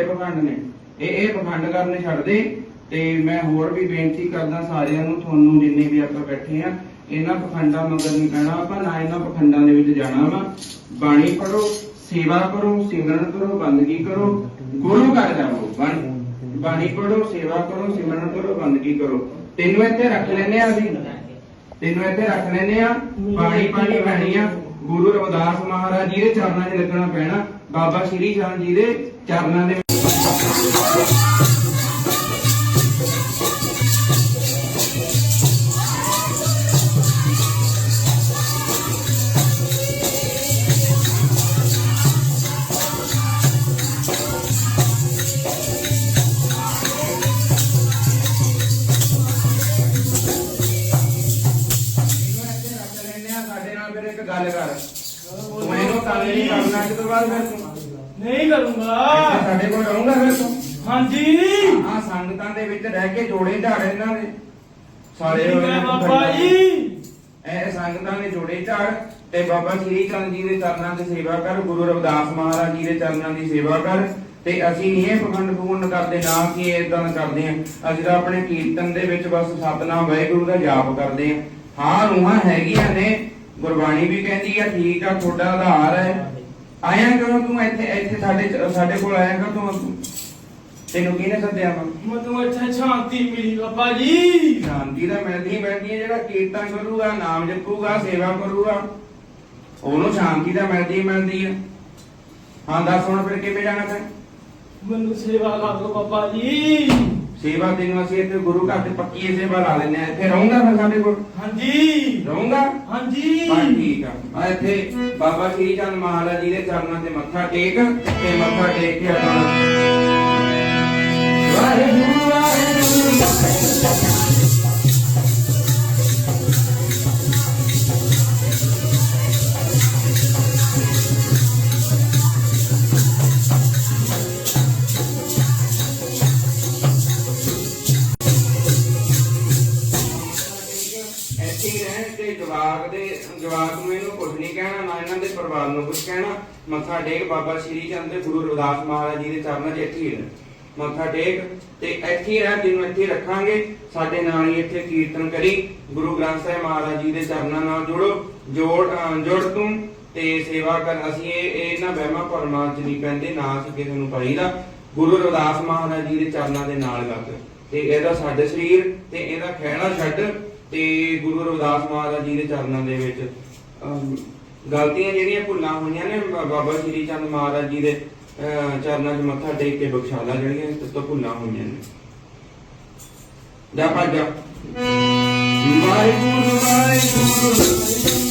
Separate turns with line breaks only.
ਇਹ ਪਖੰਡ ਨੇ। ਇਹ ਇਹ ਪਖੰਡ ਕਰਨੇ ਛੱਡ ਦੇ ਤੇ ਮੈਂ ਹੋਰ ਵੀ ਬੇਨਤੀ ਕਰਦਾ ਸਾਰਿਆਂ ਨੂੰ, ਤੁਹਾਨੂੰ ਜਿੰਨੇ ਵੀ ਆਪਾਂ ਬੈਠੇ ਆ, ਇਹਨਾਂ ਪਖੰਡਾਂ ਮਗਰ ਨਹੀਂ ਪੈਣਾ ਆਪਾਂ, ਨਾ ਇਹਨਾਂ ਪਖੰਡਾਂ ਦੇ ਵਿੱਚ ਜਾਣਾ ਵਾ। ਬਾਣੀ ਪੜੋ ਸੇਵਾ ਕਰੋ, ਸਿਮਰਨ ਕਰੋ, ਬੰਦਗੀ ਕਰੋ, ਗੁਰੂ ਘਰ ਜਾਓ। ਬਾਣੀ ਬਾਣੀ ਪੜੋ ਸੇਵਾ ਕਰੋ, ਸਿਮਰਨ ਕਰੋ, ਬੰਦਗੀ ਕਰੋ। ਤੈਨੂੰ ਇੱਥੇ ਰੱਖ ਲੈਨੇ ਆ ਅਸੀਂ। ਤੈਨੂੰ ਇੱਥੇ ਰੱਖ ਲੈਨੇ ਆ। ਬਾਣੀ ਪਾਣੀ ਪੈਣੀ ਆ। ਗੁਰੂ ਰਵਿਦਾਸ ਮਹਾਰਾਜ ਜੀ ਦੇ ਚਰਨਾਂ 'ਚ ਲੱਗਣਾ ਪੈਣਾ। ਬਾਬਾ ਸ਼੍ਰੀ ਸ਼ਾਨ ਜੀ ਦੇ ਚਰਨਾਂ ਦੇ ਗੱਲ ਕਰ ਤੂੰ ਇਹਨੂੰ ਕੰਮ ਨਹੀਂ ਕਰਨਾ ਕਿ ਤੋਂ ਬਾਅਦ ਫਿਰ ਤੂੰ
ਨਹੀਂ
ਇੱਥੇ
ਕਰੂੰਗਾ
ਸਾਡੇ ਕੋਲ ਰਹੂੰਗਾ ਫਿਰ ਤੂੰ।
ਹਾਂਜੀ।
ਆ ਸੰਗਤਾਂ ਦੇ ਵਿੱਚ ਰਹਿ ਕੇ ਜੋੜੇ ਝਾੜ ਇਹਨਾਂ ਦੇ। ਸਾਰੇ
ਠੀਕ ਹੈ ਬਾਬਾ ਜੀ।
ਇਹ ਸੰਗਤਾਂ ਦੇ ਜੋੜੇ ਝਾੜ ਤੇ ਬਾਬਾ ਸ਼੍ਰੀ ਚੰਦ ਜੀ ਦੇ ਚਰਨਾਂ ਦੀ ਸੇਵਾ ਕਰ ਗੁਰੂ ਰਵਿਦਾਸ ਮਹਾਰਾਜ ਜੀ ਦੇ ਚਰਨਾਂ ਦੀ ਸੇਵਾ ਕਰ ਤੇ ਅਸੀਂ ਨਹੀਂ ਇਹ ਪਖੰਡ ਪੂਰਨ ਕਰਦੇ ਨਾ ਕਿ ਇਦਾਂ ਕਰਦੇ ਆ ਅਸੀਂ ਤਾਂ ਆਪਣੇ ਕੀਰਤਨ ਦੇ ਵਿੱਚ ਬਸ ਸਤਨਾਮ ਵਾਹਿਗੁਰੂ ਦਾ ਜਾਪ ਕਰਦੇ ਆ ਹਾਂ ਰੂਹਾਂ ਹੈਗੀਆਂ ਨੇ ਗੁਰਬਾਣੀ ਵੀ ਕਹਿੰਦੀ ਆ ਠੀਕ ਆ ਤੁਹਾਡਾ ਆਧਾਰ ਹੈ। ਆਇਆ ਕਿਉਂ ਤੂੰ ਇੱਥੇ ਇੱਥੇ ਸਾਡੇ ਚ- ਸਾਡੇ ਕੋਲ ਆਇਆ ਕਿਉਂ ਤੂੰ। ਤੈਨੂੰ ਕਿਹਨੇ ਸੱਦਿਆ ਵਾ?
ਮੈਨੂੰ ਇੱਥੇ ਸ਼ਾਂਤੀ ਮਿਲੀ ਬਾਬਾ ਜੀ।
ਸ਼ਾਂਤੀ ਦਾ ਮਿਲਦੀ ਮਿਲਦੀ ਹੈ ਜਿਹੜਾ ਕੀਰਤਨ ਕਰੂਗਾ ਨਾਮ ਜਪੂਗਾ ਸੇਵਾ ਕਰੂਗਾ ਉਹਨੂੰ ਸ਼ਾਂਤੀ ਦਾ ਮਿਲਦੀ ਹੀ ਮਿਲਦੀ ਹੈ। ਹਾਂ ਦੱਸ ਹੁਣ ਫਿਰ ਕਿਵੇਂ ਜਾਣਾ ਤੈਂ
ਮੈਨੂੰ ਸੇਵਾ ਕਰ ਦਿਓ ਬਾਬਾ ਜੀ।
ਸੇਵਾ ਤੈਨੂੰ ਅਸੀਂ ਇੱਥੇ ਗੁਰੂ ਘਰ ਤੇ ਪੱਕੀ ਇਹ ਸੇਵਾ ਲਾ ਲੈਨੇ ਆ। ਇੱਥੇ ਰਹੂੰਗਾ ਫਿਰ ਸਾਡੇ ਕੋਲ?
ਹਾਂਜੀ।
ਰਹੂੰਗਾ?
ਹਾਂਜੀ।
ਹਾਂ ਠੀਕ ਆ। ਆ ਇੱਥੇ ਬਾਬਾ ਸ਼੍ਰੀ ਚੰਦ ਮਹਾਰਾਜ ਜੀ ਦੇ ਚਰਨਾਂ ਤੇ ਮੱਥਾ ਟੇਕ ਤੇ ਮੱਥਾ ਟੇਕ ਕੇ ਆਪਣਾ ਇੱਥੇ ਹੀ ਰਹਿਣ ਤੇ ਜਵਾਕ ਦੇ, ਜਵਾਕ ਨੂੰ ਇਹਨੂੰ ਕੁਝ ਨਹੀਂ ਕਹਿਣਾ, ਨਾ ਇਹਨਾਂ ਦੇ ਪਰਿਵਾਰ ਨੂੰ ਕੁਝ ਕਹਿਣਾ। ਮੱਥਾ ਟੇਕ ਬਾਬਾ ਸ਼੍ਰੀ ਚੰਦ ਦੇ ਗੁਰੂ ਰਵਿਦਾਸ ਮਹਾਰਾਜ ਜੀ ਦੇ ਚਰਨਾਂ 'ਚ ਇੱਥੇ ਹੀ ਰਹਿ। ਮੱਥਾ ਟੇਕ ਤੇ ਇੱਥੇ ਰਹਿ ਤੈਨੂੰ ਇੱਥੇ ਰੱਖਾਂਗੇ, ਸਾਡੇ ਨਾਲ ਹੀ ਇੱਥੇ ਕੀਰਤਨ ਕਰੀ। ਗੁਰੂ ਗ੍ਰੰਥ ਸਾਹਿਬ ਮਹਾਰਾਜ ਜੀ ਦੇ ਚਰਨਾਂ ਨਾਲ ਜੁੜੋ। ਜੋੜ ਜੁੜ ਤੂੰ ਤੇ ਸੇਵਾ ਕਰ। ਅਸੀਂ ਇਹ ਇਹ ਵਹਿਮਾਂ ਭਰਮਾਂ 'ਚ ਨਹੀਂ ਪੈਂਦੇ, ਨਾ ਅਸੀਂ ਕਿਸੇ ਨੂੰ ਪਾਈਦਾ। ਗੁਰੂ ਰਵਿਦਾਸ ਮਹਾਰਾਜ ਜੀ ਦੇ ਚਰਨਾਂ ਦੇ ਨਾਲ ਲੱਗ। ਤੇ ਇਹਦਾ ਸਾਡੇ ਸਰੀਰ ਤੇ ਇਹਦਾ ਖਹਿਣਾ ਛੱਡ ਤੇ ਗੁਰੂ ਰਵਿਦਾਸ ਮਹਾਰਾਜ ਜੀ ਦੇ ਚਰਨਾਂ ਦੇ ਵਿੱਚ ਅਮ, ਗਲਤੀਆਂ ਜਿਹੜੀਆਂ ਭੁੱਲਾਂ ਹੋਈਆਂ ਨੇ ਬ- ਬਾਬਾ ਸ਼੍ਰੀ ਚੰਦ ਮਹਾਰਾਜ ਜੀ ਦੇ ਅਹ, ਚਰਨਾਂ 'ਚ ਮੱਥਾ ਟੇਕ ਕੇ ਬਖਸ਼ਾਲਾ ਜਿਹੜੀਆਂ ਤੇ ਤੋਂ ਭੁੱਲਾਂ ਹੋਈਆਂ ਨੇ। ਜਾ ਭੱਜ ਜਾ। ਵਾਹਿਗੁਰੂ ਵਾਹਿਗੁਰੂ।